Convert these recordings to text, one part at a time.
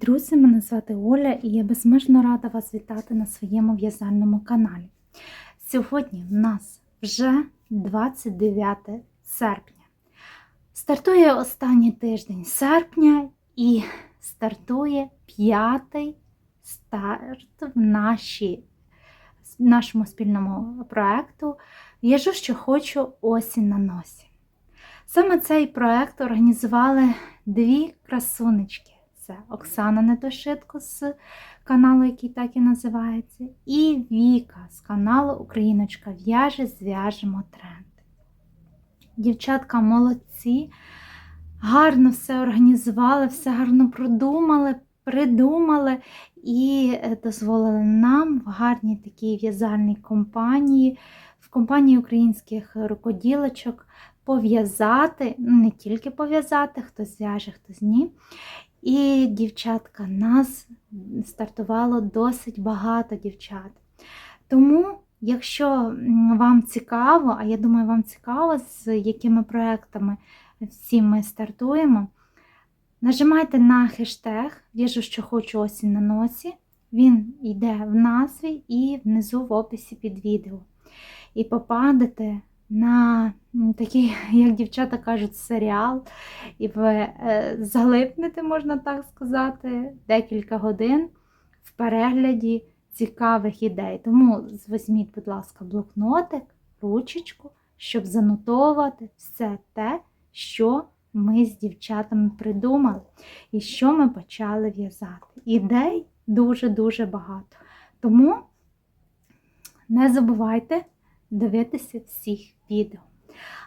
Друзі! Мене звати Оля і я безмежно рада вас вітати на своєму в'язальному каналі. Сьогодні в нас вже 29 серпня. Стартує останній тиждень серпня і стартує п'ятий старт в нашій, нашому спільному проєкту В'яжу, що хочу осінь на носі. Саме цей проєкт організували дві красунечки. Це Оксана Недошитко з каналу, який так і називається, і Віка з каналу Україночка в'яже, зв'яжемо тренд. Дівчатка молодці, гарно все організували, все гарно продумали, придумали і дозволили нам в гарній такій в'язальній компанії, в компанії українських рукоділочок пов'язати, не тільки пов'язати, хтось зв'яже, хтось ні. І дівчатка, нас стартувало досить багато дівчат. Тому, якщо вам цікаво, а я думаю, вам цікаво, з якими проектами всі ми стартуємо, нажимайте на хештег В'яжу, що хочу осінь на носі. Він йде в назві і внизу в описі під відео. І попадете на такий, як дівчата кажуть, серіал, і ви е, залипнете, можна так сказати, декілька годин в перегляді цікавих ідей. Тому візьміть, будь ласка, блокнотик, ручечку, щоб занотовувати все те, що ми з дівчатами придумали, і що ми почали в'язати. Ідей дуже-дуже багато. Тому не забувайте дивитися всіх відео.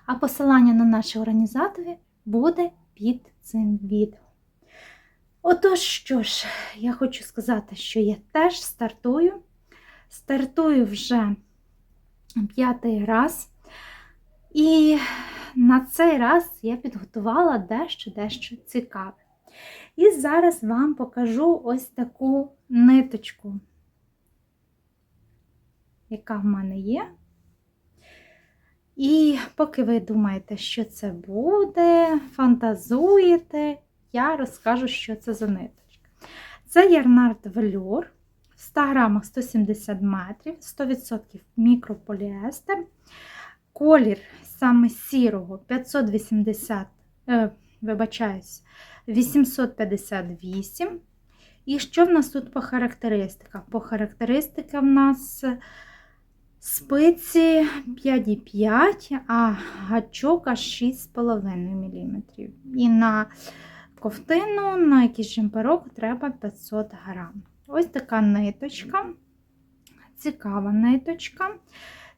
А посилання на наші організатори буде під цим відео. Отож, що ж, я хочу сказати, що я теж стартую. Стартую вже п'ятий раз. І на цей раз я підготувала дещо-дещо цікаве. І зараз вам покажу ось таку ниточку, яка в мене є. І поки ви думаєте, що це буде, фантазуєте, я розкажу, що це за ниточка. Це Ярнард Велюр в 100 грамах 170 метрів, 100% мікрополіестер. Колір саме сірого 580, е, вибачаюсь, 858. І що в нас тут по характеристиках? По характеристиках в нас Спиці 5,5, а гачок аж 6,5 мм. І на ковтину, на якийсь жемперок треба 500 грам. Ось така ниточка, цікава ниточка.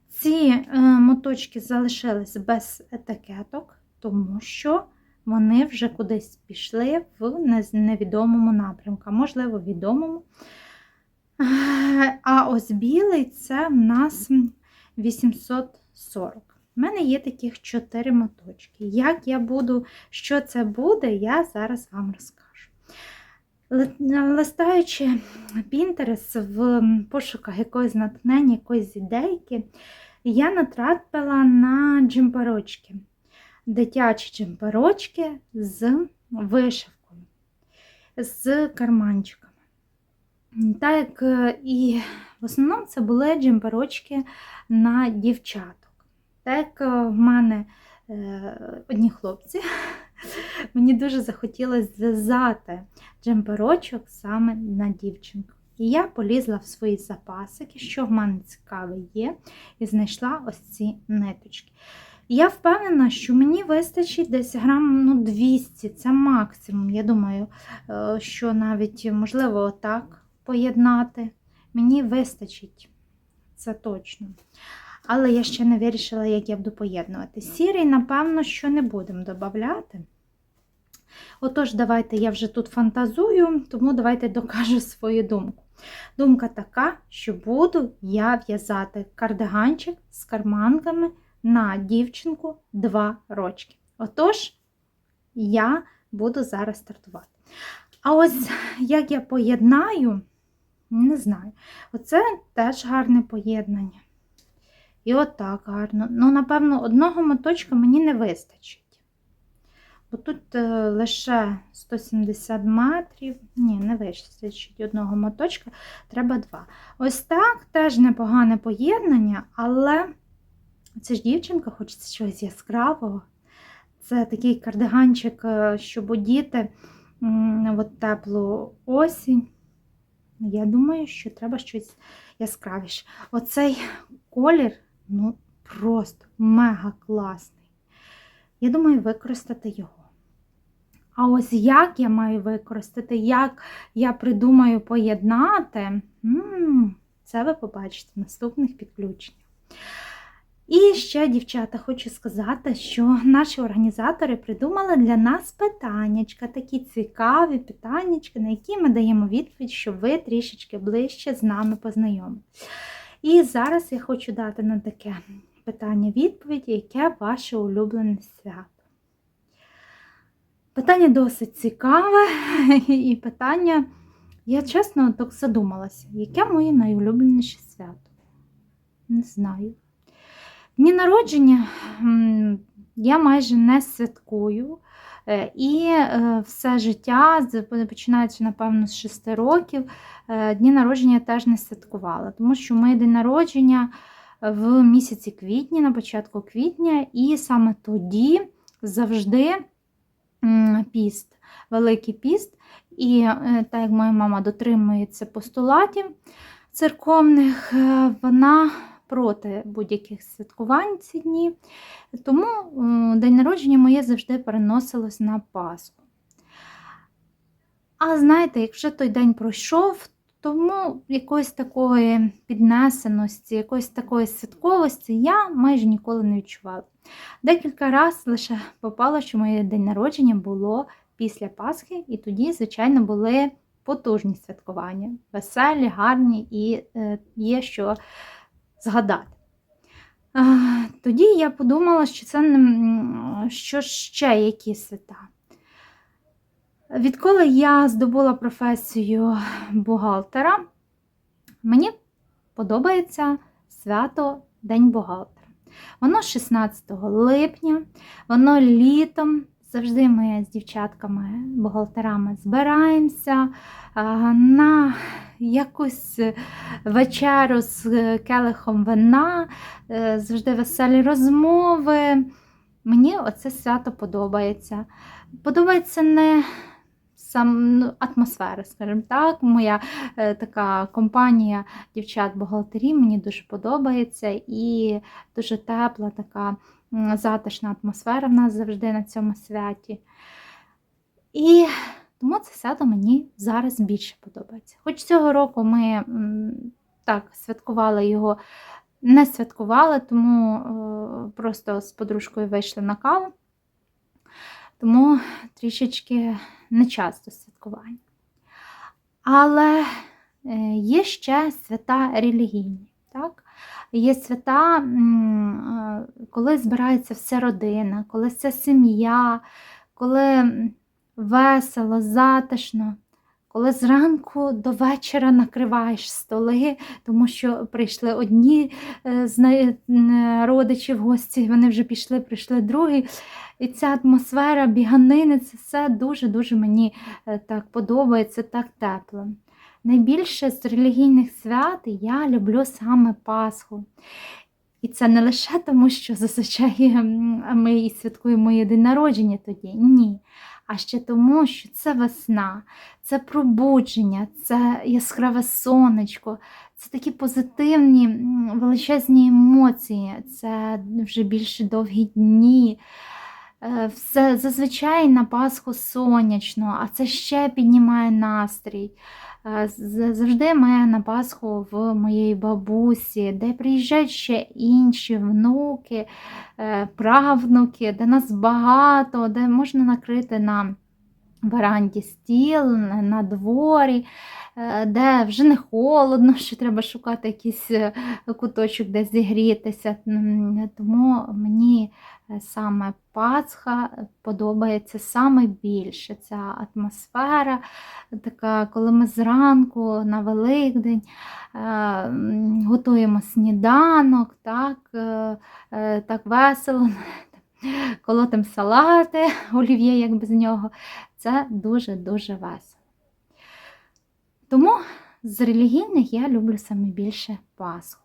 Ці е, моточки залишились без етикеток, тому що вони вже кудись пішли в невідомому напрямку, можливо, відомому. А ось білий це в нас 840. У мене є таких 4 моточки. Як я буду, що це буде, я зараз вам розкажу. Листаючи Pinterest в пошуках якоїсь натхнення, якоїсь ідейки, я натрапила на джемперочки, дитячі джемперочки з вишивкою, з карманчиком. Так е, і в основному це були джемперочки на дівчаток. Так е, в мене е, одні хлопці, мені дуже захотілося зв'язати джемперочок саме на дівчинку. І я полізла в свої запасики, що в мене цікаве є, і знайшла ось ці ниточки. Я впевнена, що мені вистачить десь грам ну, 200, це максимум. Я думаю, що навіть, можливо, так поєднати. Мені вистачить, це точно. Але я ще не вирішила, як я буду поєднувати. Сірий, напевно, що не будемо додати. Отож, давайте я вже тут фантазую, тому давайте докажу свою думку. Думка така, що буду я в'язати кардиганчик з карманками на дівчинку 2 рочки. Отож, я буду зараз стартувати. А ось як я поєднаю. Не знаю. Оце теж гарне поєднання. І отак гарно. Ну, напевно, одного моточка мені не вистачить. бо тут е, лише 170 метрів, ні, не вистачить одного моточка, треба два. Ось так теж непогане поєднання, але це ж дівчинка, хочеться чогось яскравого. Це такий кардиганчик, е, щоб одіти от теплу осінь. Я думаю, що треба щось яскравіше. Оцей колір, ну, просто мега класний. Я думаю, використати його. А ось як я маю використати, як я придумаю поєднати, це ви побачите в наступних підключеннях. І ще, дівчата, хочу сказати, що наші організатори придумали для нас питаннячка, такі цікаві питаннячка, на які ми даємо відповідь, щоб ви трішечки ближче з нами познайомилися. І зараз я хочу дати на таке питання-відповідь, яке ваше улюблене свято. Питання досить цікаве, і питання, я чесно так задумалася, яке моє найулюбленіше свято? Не знаю. Дні народження я майже не святкую. Е, І е, все життя, починаючи, напевно, з 6 років, е, дні народження я теж не святкувала, тому що моє день народження в місяці квітні, на початку квітня, і саме тоді завжди піст, великий піст. І так як моя мама дотримується постулатів церковних, вона проти будь-яких святкувань ці дні. Тому день народження моє завжди переносилось на Пасху. А знаєте, якщо той день пройшов, тому якоїсь такої піднесеності, якоїсь такої святковості я майже ніколи не відчувала. Декілька разів лише попало, що моє день народження було після Пасхи, і тоді, звичайно, були потужні святкування, веселі, гарні і е, є що згадати. Тоді я подумала, що це що ще які свята. Відколи я здобула професію бухгалтера, мені подобається свято День бухгалтера. Воно 16 липня, воно літом. Завжди ми з дівчатками-бухгалтерами збираємося на якусь вечеру з келихом вина, е, завжди веселі розмови. Мені оце свято подобається. Подобається не сам ну, атмосфера, скажімо так. Моя е, така компанія дівчат-бухгалтерів мені дуже подобається і дуже тепла, така затишна атмосфера в нас завжди на цьому святі. І тому це свято мені зараз більше подобається. Хоч цього року ми так святкували його, не святкували, тому е, просто з подружкою вийшли на каву. Тому трішечки не часто святкування. Але е, є ще свята релігійні. Так? Є свята, е, коли збирається вся родина, коли вся сім'я, коли весело, затишно, коли зранку до вечора накриваєш столи, тому що прийшли одні е, родичі в гості, вони вже пішли, прийшли другі. І ця атмосфера біганини, це все дуже-дуже мені е, так подобається, так тепло. Найбільше з релігійних свят я люблю саме Пасху. І це не лише тому, що зазвичай ми і святкуємо моє день народження тоді. Ні. А ще тому, що це весна, це пробудження, це яскраве сонечко, це такі позитивні величезні емоції, це вже більше довгі дні. Е, Все зазвичай на Пасху сонячно, а це ще піднімає настрій. Завжди має на Пасху в моєї бабусі, де приїжджають ще інші внуки, е, правнуки, де нас багато, де можна накрити на веранді стіл, на дворі, е, де вже не холодно, що треба шукати якийсь е, куточок, де зігрітися. Тому мені е, саме Пасха подобається саме більше. Ця атмосфера, така, коли ми зранку на Великдень готуємо сніданок, так, так весело. колотим салати, олів'є, як без нього. Це дуже-дуже весело. Тому з релігійних я люблю саме більше Пасху.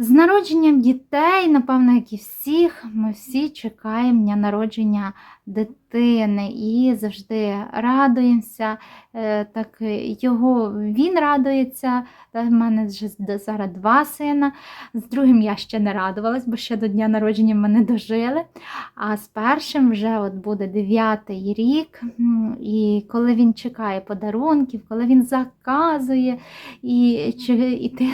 З народженням дітей, напевно, як і всіх, ми всі чекаємо дня народження дитини і завжди радуємося. Е, Так його він радується. В мене вже зараз два сина. З другим я ще не радувалась, бо ще до дня народження ми не дожили. А з першим вже от буде дев'ятий рік. І коли він чекає подарунків, коли він заказує, і, і ти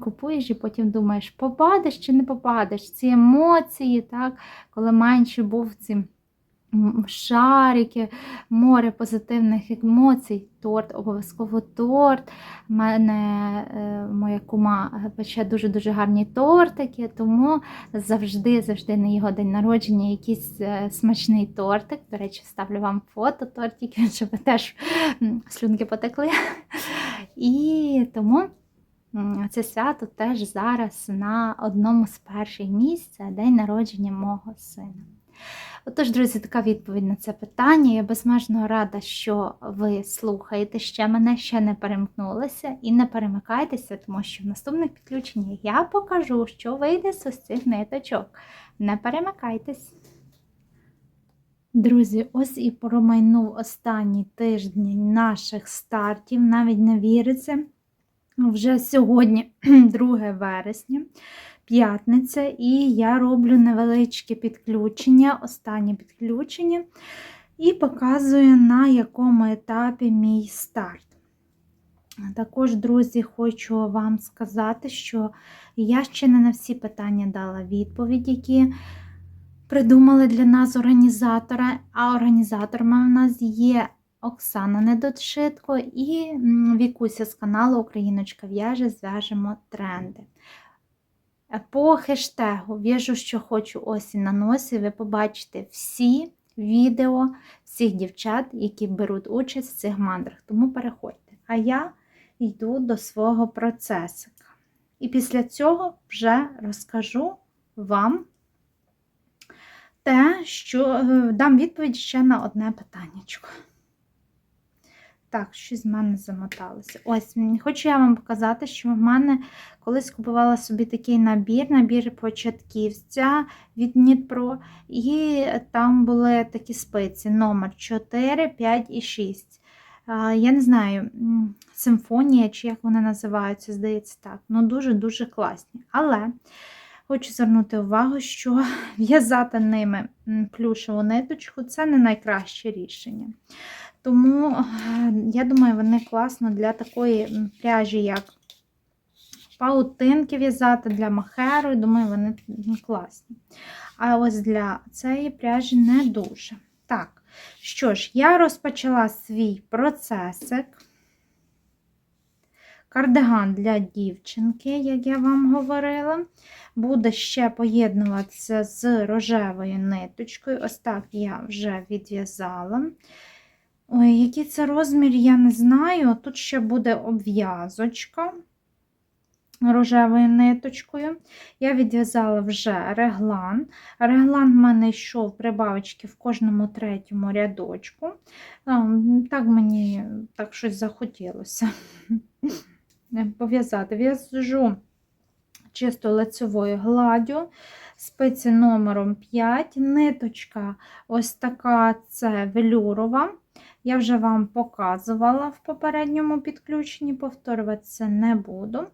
купуєш і потім думаєш, попадеш чи не попадеш. Ці емоції, так, коли менше був ці шарики, море позитивних емоцій, торт, обов'язково торт. У мене е, моя кума пече дуже-дуже гарні тортики, тому завжди, завжди на його день народження якийсь е, смачний тортик. До речі, ставлю вам фото тортиків, щоб теж слюнки потекли. І тому це свято теж зараз на одному з перших місць це день народження мого сина. Отож, друзі, така відповідь на це питання. Я безмежно рада, що ви слухаєте ще мене, ще не перемкнулися і не перемикайтеся, тому що в наступних підключеннях я покажу, що вийде з ось цих ниточок. Не перемикайтесь. Друзі, ось і промайнув останній тиждень наших стартів, навіть не віриться. Вже сьогодні 2 вересня, п'ятниця, і я роблю невеличке підключення, останнє підключення, і показую, на якому етапі мій старт. Також, друзі, хочу вам сказати, що я ще не на всі питання дала відповідь, які придумали для нас організатора. А організаторами в нас є Оксана Недочитко і Вікуся з каналу Україночка в'яже, зв'яжемо тренди. Е, По хештегу В'яжу, що хочу осінь на носі, ви побачите всі відео всіх дівчат, які беруть участь в цих мандрах. Тому переходьте. А я йду до свого процесика. І після цього вже розкажу вам те, що е, дам відповідь ще на одне питаннячко. Так, щось з мене замоталося. Ось, хочу я вам показати, що в мене колись купувала собі такий набір, набір початківця від Дніпро, і там були такі спиці: номер 4, 5 і 6. Я не знаю, симфонія чи як вони називаються, здається так. Ну, дуже-дуже класні. Але хочу звернути увагу, що в'язати ними плюшеву ниточку це не найкраще рішення. Тому е, я думаю, вони класно для такої пряжі, як паутинки в'язати для махеру. Думаю, вони класні. А ось для цієї пряжі не дуже. Так, що ж, я розпочала свій процесик. Кардиган для дівчинки, як я вам говорила, буде ще поєднуватися з рожевою ниточкою. Ось так я вже відв'язала. Ой, який це розмір, я не знаю. Тут ще буде обв'язочка рожевою ниточкою. Я відв'язала вже реглан. Реглан в мене йшов прибавочки в кожному третьому рядочку. Так мені так щось захотілося пов'язати. В'яжу чисто лицевою гладдю, спиці номером 5, ниточка ось така це велюрова. Я вже вам показувала в попередньому підключенні, повторюватися не буду.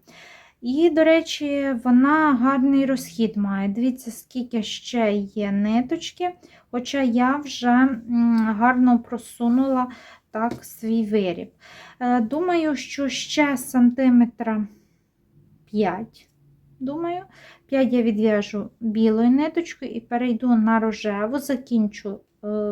І, до речі, вона гарний розхід має. Дивіться, скільки ще є ниточки, хоча я вже гарно просунула так свій виріб. Е, Думаю, що ще сантиметра 5. Думаю, 5 я відв'яжу білою ниточкою і перейду на рожеву, закінчу е,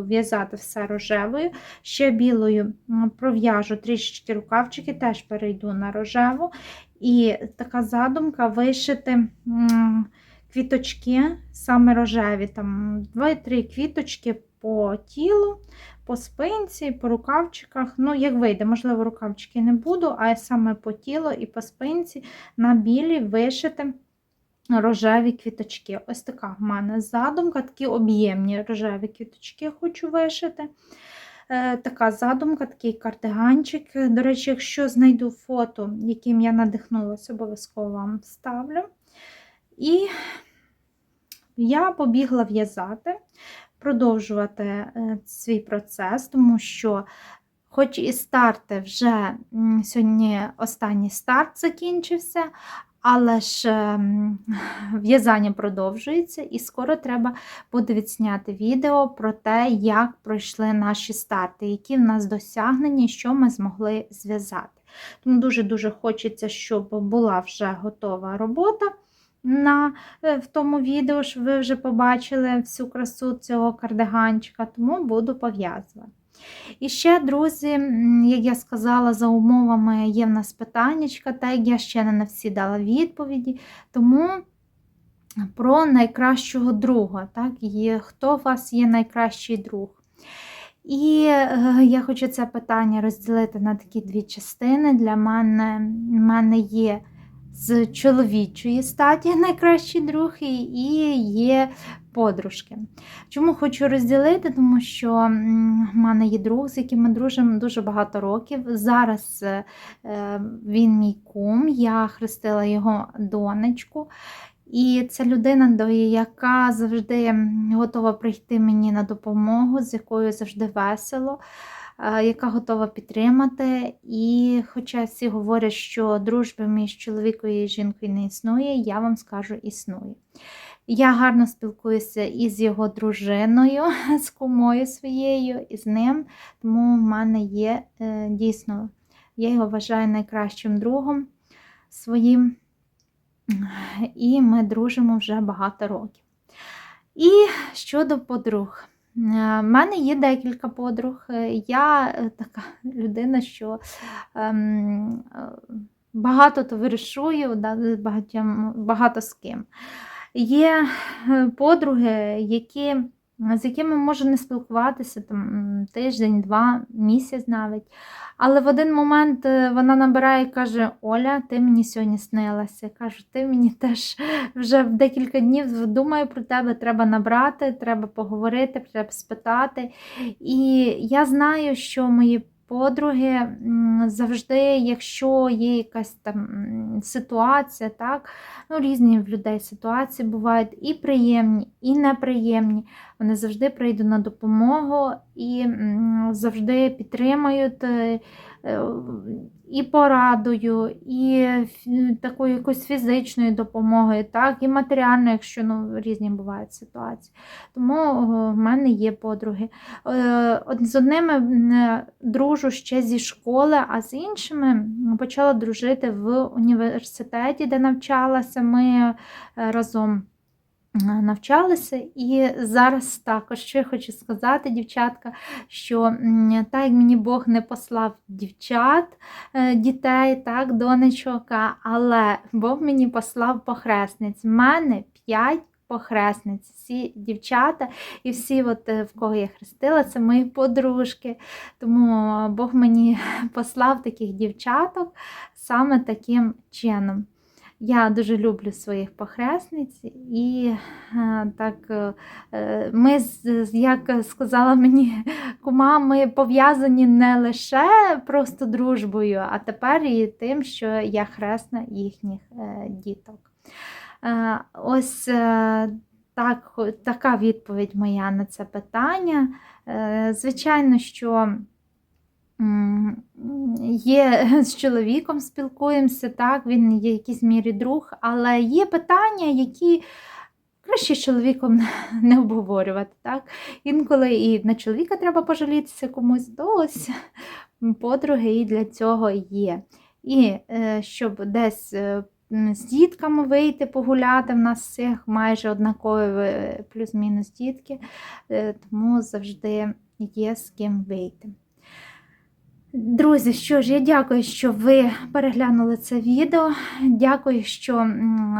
в'язати все рожевою. Ще білою пров'яжу трішечки рукавчики, теж перейду на рожеву. І така задумка вишити квіточки, саме рожеві, там 2-3 квіточки по тілу, по спинці, по рукавчиках. Ну, як вийде, можливо, рукавчики не буду, а саме по тілу і по спинці на білі вишити рожеві квіточки. Ось така в мене задумка, такі об'ємні рожеві квіточки хочу вишити. Е, Така задумка, такий кардиганчик. До речі, якщо знайду фото, яким я надихнулася, обов'язково вам вставлю. І я побігла в'язати, продовжувати е, свій процес, тому що, хоч і старти вже сьогодні останній старт закінчився, але ж ем, в'язання продовжується, і скоро треба буде відзняти відео про те, як пройшли наші старти, які в нас досягнення, що ми змогли зв'язати. Тому дуже-дуже хочеться, щоб була вже готова робота на, е, в тому відео, щоб ви вже побачили всю красу цього кардиганчика, тому буду пов'язувати. І ще, друзі, як я сказала, за умовами є в нас питаннячка, та як я ще не на всі дала відповіді. Тому про найкращого друга. Так? Є, хто у вас є найкращий друг? І е, я хочу це питання розділити на такі дві частини. Для мене, мене є з чоловічої статі найкращий друг і є подружки. Чому хочу розділити? Тому що в мене є друг, з яким ми дружимо дуже багато років. Зараз е, він мій кум, я хрестила його донечку. І це людина, яка завжди готова прийти мені на допомогу, з якою завжди весело, яка готова підтримати. І хоча всі говорять, що дружби між чоловіком і жінкою не існує, я вам скажу, існує. Я гарно спілкуюся із його дружиною, з кумою своєю, і з ним, тому в мене є е, дійсно, я його вважаю найкращим другом своїм. І ми дружимо вже багато років. І щодо подруг, Е, в мене є декілька подруг. Е, Я е, така людина, що ем, е, багато товаришую, багато з ким. Є е, подруги, які, з якими можу не спілкуватися там, тиждень, два, місяць навіть. Але в один момент е, вона набирає і каже: Оля, ти мені сьогодні снилася. Я кажу, ти мені теж вже в декілька днів думаю про тебе, треба набрати, треба поговорити, треба спитати. І я знаю, що мої подруги м, завжди, якщо є якась там ситуація, так, ну, різні в людей ситуації бувають і приємні, і неприємні. Вони завжди прийдуть на допомогу і завжди підтримають е, е, і порадою, і фі- такою якоюсь фізичною допомогою, так, і матеріальною, якщо ну, різні бувають ситуації. Тому в мене є подруги. Е, З одними е, дружу ще зі школи, а з іншими почала дружити в університеті, де навчалася. Ми е, разом е, навчалися. І зараз також, що я хочу сказати, дівчатка, що так як мені Бог не послав дівчат, е, дітей, так, донечок, але Бог мені послав похресниць. В мене 5 похресниць. Всі дівчата і всі, от, е, в кого я хрестила, це мої подружки. Тому Бог мені послав таких дівчаток саме таким чином. Я дуже люблю своїх похресниць, і е, так е, е, ми, як сказала мені кума, ми пов'язані не лише просто дружбою, а тепер і тим, що я хресна їхніх діток. Ось так, така відповідь моя на це питання. Звичайно, що є з чоловіком спілкуємося, так, він є в якійсь мірі друг, але є питання, які краще з чоловіком не обговорювати. Так? Інколи і на чоловіка треба пожалітися комусь, то ось подруги і для цього є. І е, щоб десь е, з дітками вийти погуляти, в нас всіх майже однакові е, плюс-мінус дітки, тому завжди є з ким вийти. Друзі, що ж, я дякую, що ви переглянули це відео. Дякую, що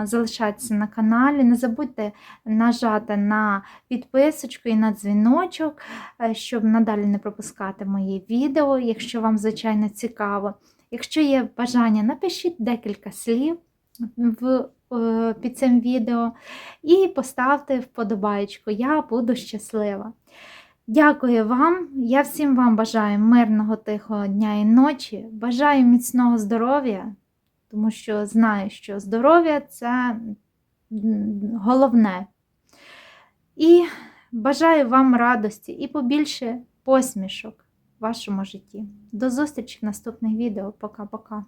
залишаєтеся на каналі. Не забудьте нажати на підписочку і на дзвіночок, е, щоб надалі не пропускати мої відео, якщо вам, звичайно, цікаво. Якщо є бажання, напишіть декілька слів в е, під цим відео і поставте вподобайку. Я буду щаслива. Дякую вам. Я всім вам бажаю мирного, тихого дня і ночі. Бажаю міцного здоров'я, тому що знаю, що здоров'я це головне. І бажаю вам радості і побільше посмішок в вашому житті. До зустрічі в наступних відео. Пока-пока.